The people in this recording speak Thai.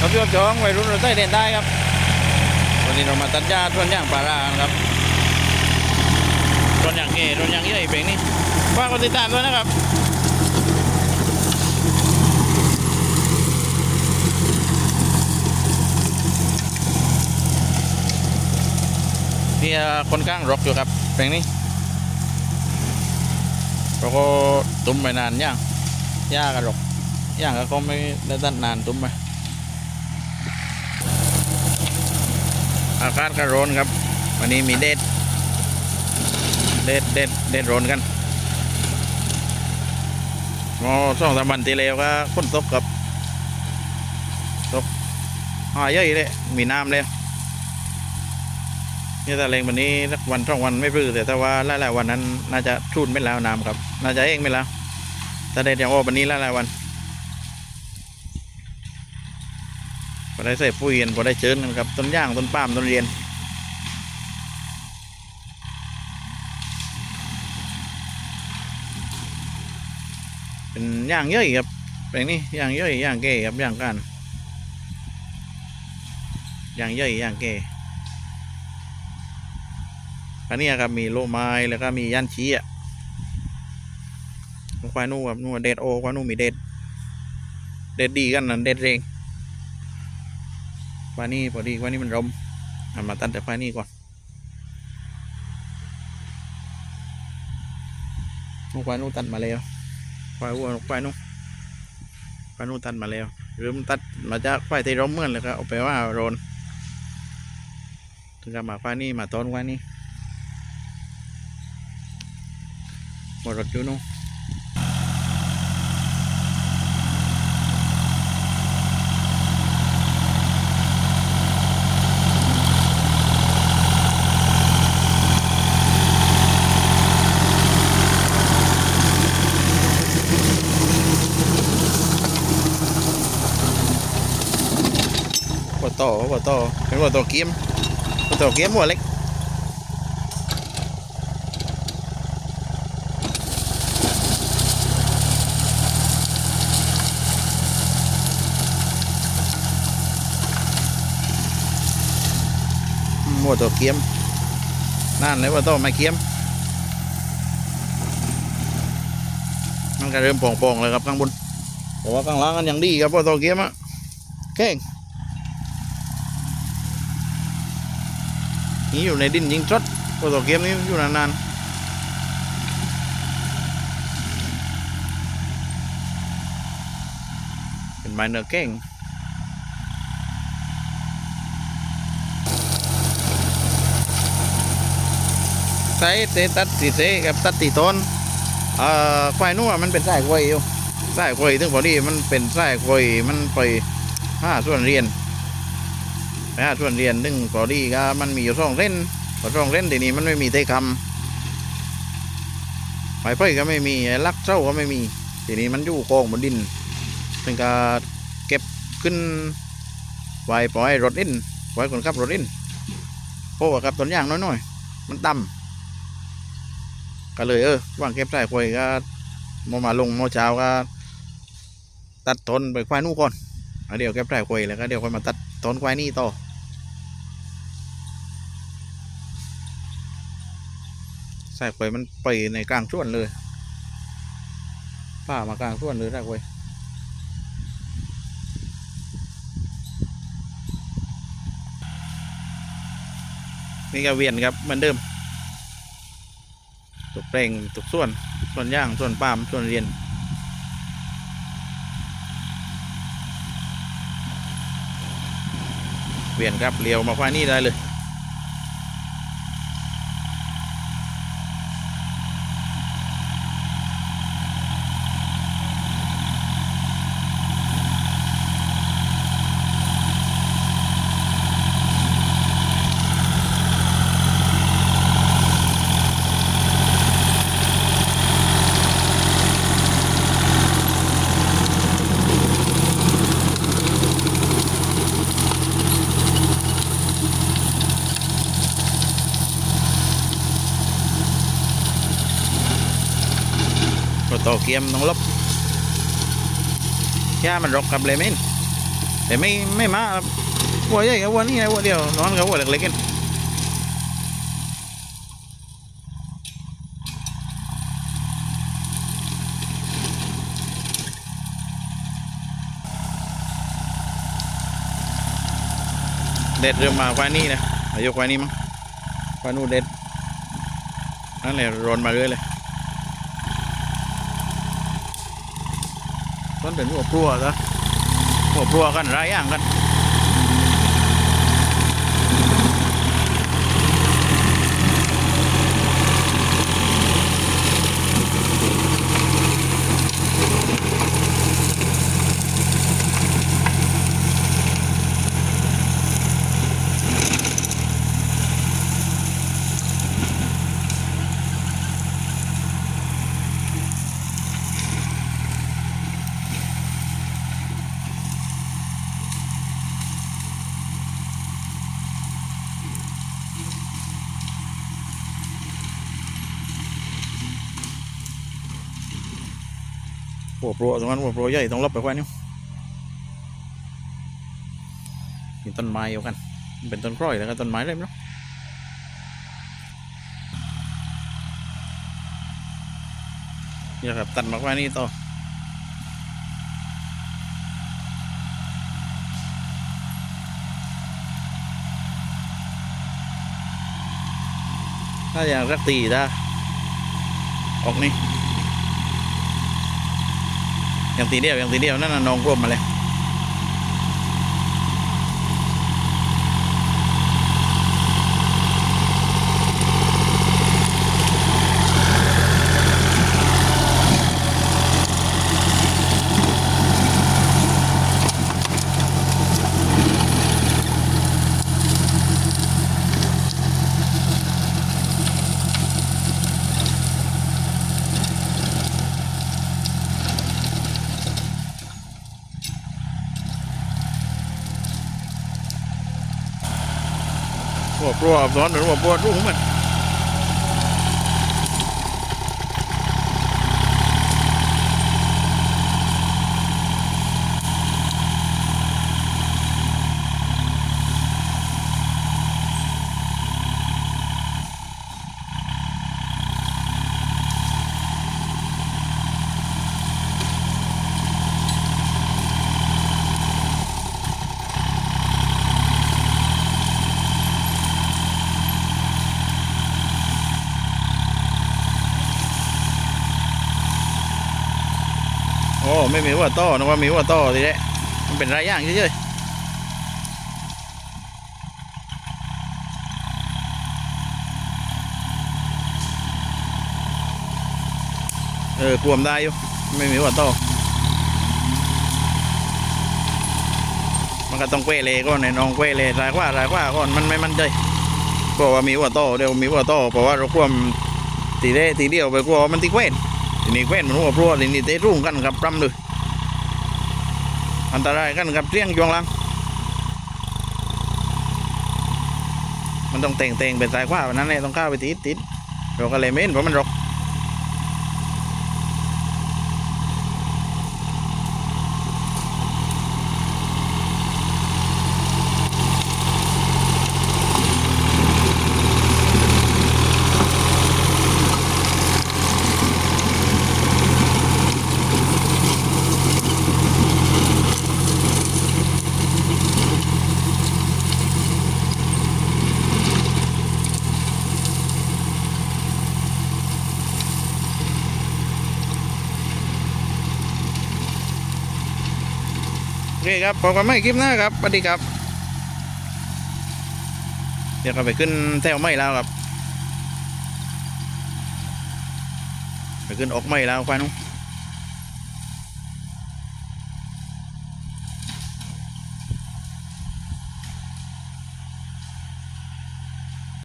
ครับยอดจองวัยรุ่นเราใต้เด่นได้ครับ วันนี้เรามาตัดหญ้าต้นย่างปาราครับต้นย่างเก๋ต้นย่างใหญ่เพลงนี้ฝากกดติดตามด้วยนะครับนี่คนกลางรกอยู่ครับเพลงนี้เราก็ตุ้มไปนานย่างย่ากันหรอกย่างก็ไม่ได้ตัดนานตุ้มไป อากาศก็ร้อนครับ วันนี้มีเด็ด เด็ดเด็ดเด็ดร้อนกันมอสองสามวันที่แล้วก็ฝนตกกับตกหาเยอะเลยมีน้ำเลยนี่แต่เลงวันนี้สักวันสองวันไม่พื้นแต่ถ้าว่าหลายๆวันนั้น น่าจะชูนไม่แล้วน้ำครับ น่าจะเองไม่แล้วถ้าได้อย่างโอ้วันนี้หลายๆวัน พอได้ใส่ปุ๋ยกันพอได้เชิญกันครับ ต้นย่างต้นปามต้นเรียนเป็นย่างเยอะครับแบบนี้ย่างเยอะย่างเก๋ครับย่างกันย่างเยอะย่างเก๋อันนี้ครับมีโลไม้แล้วก็มีย่านชี้อะควายนู่ครับนู่นเด็ดโอควายนู่นมีเด็ดเด็ดดีกันนั่นเด็ดเรง ควานี่พอดีควานี่มันรมเอามาตัดแต่ควานี่ก่อนควายนู่ตัดมาแล้วควายวัวควายนุ่ควายนุ่ตัดมาแล้วหรือมันตัดมาจากควายที่ร้มเมือนเลยก็เอาไปว่าโรนถึงกับมาควายนี่มาต้นควายนี่หมดรถอยู่นู่น โตหัวโตเป็นหัวโตเกียมหัวโตเกียมหัวเล็กหัวโตเกียมนั่นเลยหัวโตไม่เกียมมันก็เริ่มป่องๆเลยครับข้างบนแต่ว่าข้างล่างกันยังดีครับหัวโตเกียมอะเก่ง นี่อยู่ในดินยิงจดตัวต่อเกมนี้อยู่นานๆเป็นไม้เนื้อเก่งใส่เตตัดสีเสกับตัดตีต้นเอ่อควายนู่นมันเป็นสายควายอยู่สายควายถึงพอดีมันเป็นสายควายมันไปห้าส่วนเรียน ไปหาส่วนเรียนซึ่งพอดีก็มันมีอยู่สองเส้นพอสองเส้นทีนี้มันไม่มีเทคำไม้ไผ่ก็ไม่มีลักเจ้าก็ไม่มีทีนี้มันอยู่กองบนดินเป็นการเก็บขึ้นไว้ปล่อยรถอินปล่อยคนขับรถอินเพราะว่ากับต้นยางน้อยๆมันต่ำก็เลยเออว่างเก็บใส่ควยก็มอมาลงมอเช้าก็ตัดต้นไปควายนู่นก่อนเดี๋ยวเก็บใส่ควยแล้วก็เดี๋ยวค่อยมาตัดต้นควายนี่ต่อ สายไฟมันไปในกลางส่วนเลยป้ามากลางส่วนเลยสายไฟนี่ก็เวียนครับเหมือนเดิมตุกเปลงตุกส่วน ส่วนย่างส่วนปามส่วนเรียนเวียนครับเลี้ยวมาควายนี่ได้เลย ต่อเกียมต้องลบแค่มันรกกับเลยมินแต่ไม่ไม่มาวัวใหญ่กับวัวนี่นะวัวเดียวนอนกับวัวเล็กๆกันเด็ดเริ่มมาควายนี่นะอายุควายนี่มั้งควายนู่นเด็ดนั่นแหละรอนมาเรื่อยเลย มันเป็นหัวปลัวซะหัวปลัวกันไรอย่างกัน หัวโปรตรงนั้นหัวโปรใหญ่ต้องลบไปกว่านี้มีต้นไม้อยู่กัน เป็นต้นกล้อยแล้วก็ต้นไม้เลยมั้งนี่ครับตัดมากว่านี้ต่อถ้าอยากรักตีถ้ออกนี่ ย่างตีเดียวอย่างตีเดียวนั่นน่ะน้องร่วมมาเลย หัวปลัวซ้อนหรือหัวปลัวรุ่งมันโอ้ ไม่มีหัวต่อนึกว่ามีหัวต่อทีแรกมันเป็นรอย่างเฉยๆเออกลวมได้อยู่ ไม่มีหัวต่อมันก็ต้องเกวเลก่อนในน้องเกวเลรายกว่ารายกว่าก่อนมันไม่มั่นใจบอกว่ามีหัวต่อเดี๋ยวมีหัวต่อเพราะว่าเราควมตีเด้ตีเดียวไปกลัวมันตีเกวน ทีนี้แว่นมันรั่วพรัวทีนี้เตะรุ่งกันครับปรำเลยอันตรายกันครับเสียงจวงลัง มันต้องแต่งแต่งเป็นสายขวาวันนั้นเลยต้องข้าไปติดติดเราก็เลยเม้นเพราะมันรก เคครับพบกันใหม่คลิปหน้าครับสวัสดีครับ เดี๋ยวก็ไปขึ้นแถวไม่แล้วครับ ไปขึ้นอกไม่แล้วควายนุ้ง